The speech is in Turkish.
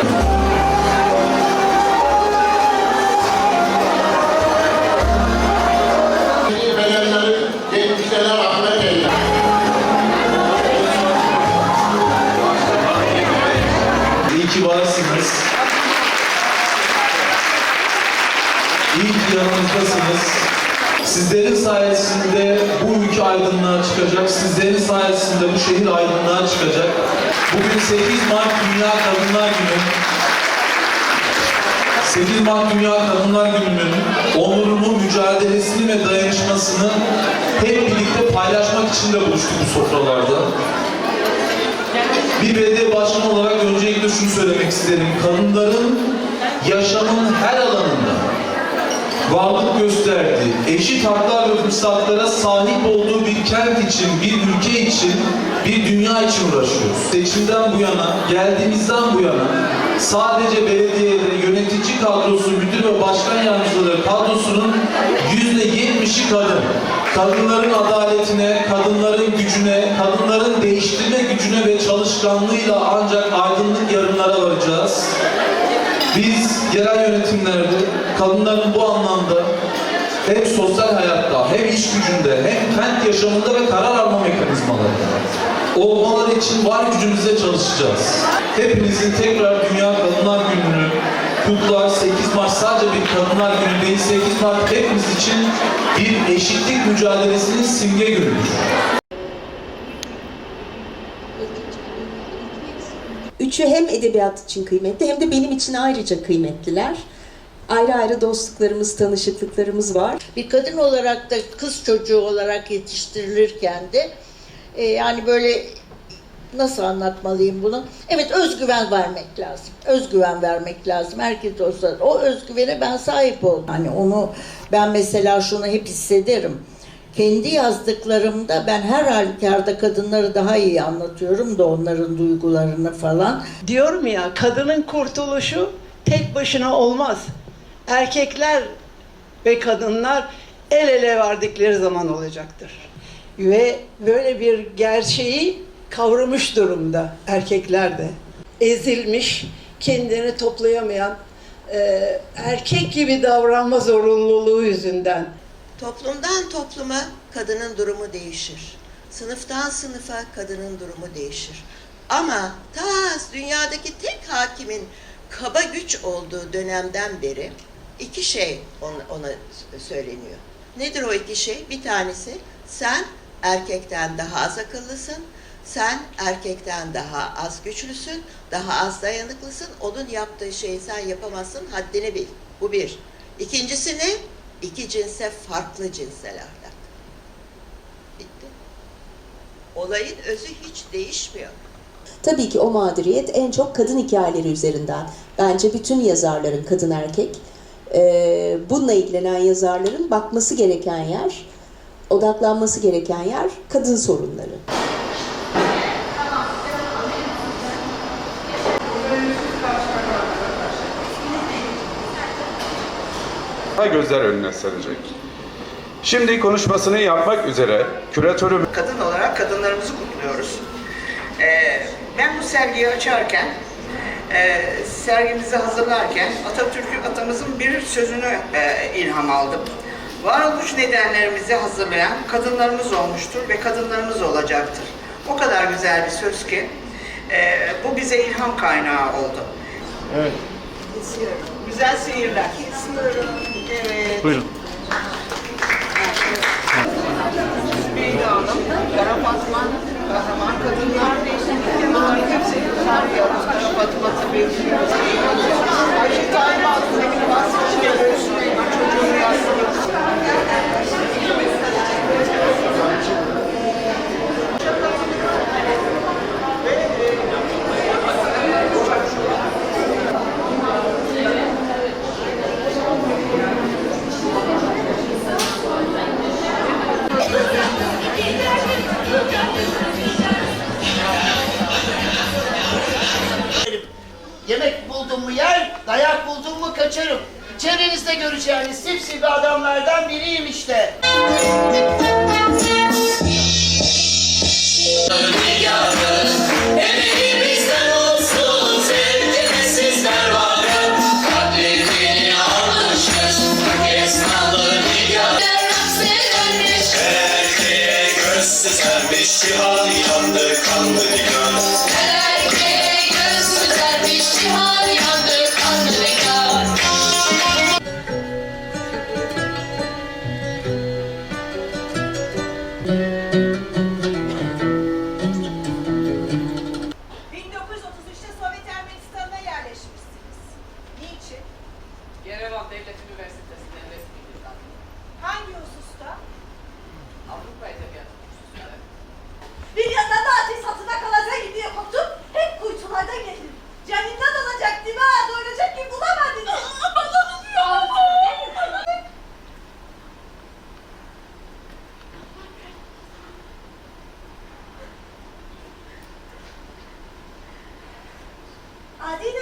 İyi ki varsınız. İyi ki yanımızdasınız. Sizlerin sayesinde bu ülke aydınlığa çıkacak. Sizlerin sayesinde bu şehir aydınlığa çıkacak. Bugün 8 Mart Dünya Kadınlar Günü. 8 Mart Dünya Kadınlar Günü'nün onurunu, mücadelesini ve dayanışmasını hep birlikte paylaşmak için de buluştuk bu sofralarda. Bir belediye başkanı olarak öncelikle şunu söylemek isterim. Kadınların yaşamın her alanında varlık gösterdiği, eşit haklar ve fırsatlara sahip olduğu bir kent için, bir ülke için, bir dünya için uğraşıyoruz. Seçimden bu yana, geldiğimizden bu yana sadece belediyede yönetici kadrosu, müdür ve başkan yardımcıları kadrosunun yüzde yetmişi kadın. Kadınların adaletine, kadınların gücüne, kadınların değiştirme gücüne ve çalışkanlığıyla ancak aydınlık yarınlara varacağız. Biz yerel yönetimlerde kadınların bu anlamda hem sosyal hayatta, hem iş gücünde, hem kent yaşamında ve karar alma mekanizmalarında olmaları için var gücümüzle çalışacağız. Hepinizin tekrar Dünya Kadınlar Günü'nü kutlar. 8 Mart sadece bir Kadınlar Günü değil, 8 Mart hepimiz için bir eşitlik mücadelesinin simge günüdür. Üçü hem edebiyat için kıymetli hem de benim için ayrıca kıymetliler. Ayrı ayrı dostluklarımız, tanışıklıklarımız var. bir kadın olarak da kız çocuğu olarak yetiştirilirken de e, yani böyle nasıl anlatmalıyım bunu? Evet özgüven vermek lazım. Özgüven vermek lazım. Herkes olsa o özgüvene ben sahip oldum. Hani onu ben mesela şunu hep hissederim. Kendi yazdıklarımda ben her halükarda kadınları daha iyi anlatıyorum da onların duygularını falan. Diyorum ya kadının kurtuluşu tek başına olmaz. Erkekler ve kadınlar el ele verdikleri zaman olacaktır. Ve böyle bir gerçeği kavramış durumda erkekler de. Ezilmiş, kendini toplayamayan, e, erkek gibi davranma zorunluluğu yüzünden Toplumdan topluma kadının durumu değişir. Sınıftan sınıfa kadının durumu değişir. Ama ta dünyadaki tek hakimin kaba güç olduğu dönemden beri iki şey ona, söyleniyor. Nedir o iki şey? Bir tanesi sen erkekten daha az akıllısın, sen erkekten daha az güçlüsün, daha az dayanıklısın, onun yaptığı şeyi sen yapamazsın, haddini bil. Bu bir. İkincisi ne? İki cinse farklı cinsel ahlak. Bitti. Olayın özü hiç değişmiyor. Tabii ki o mağduriyet en çok kadın hikayeleri üzerinden. Bence bütün yazarların kadın erkek, e, bununla ilgilenen yazarların bakması gereken yer, odaklanması gereken yer kadın sorunları. Daha gözler önüne serecek. Şimdi konuşmasını yapmak üzere küratörü kadın olarak kadınlarımızı kutluyoruz. Ee, ben bu sergiyi açarken, e, sergimizi hazırlarken Atatürk'ün atamızın bir sözünü e, ilham aldım. Varoluş nedenlerimizi hazırlayan kadınlarımız olmuştur ve kadınlarımız olacaktır. O kadar güzel bir söz ki e, bu bize ilham kaynağı oldu. Evet. Güzel seyirler. Evet. Buyurun. Beyda Hanım, Kara Fatma, Kahraman Kadınlar, bunların hepsini tanıyoruz. Kara Fatma tabii. Kaçarım. Çevrenizde göreceğiniz sipsi adamlardan biriyim işte. Cihan yandı kanlı diken അതിന്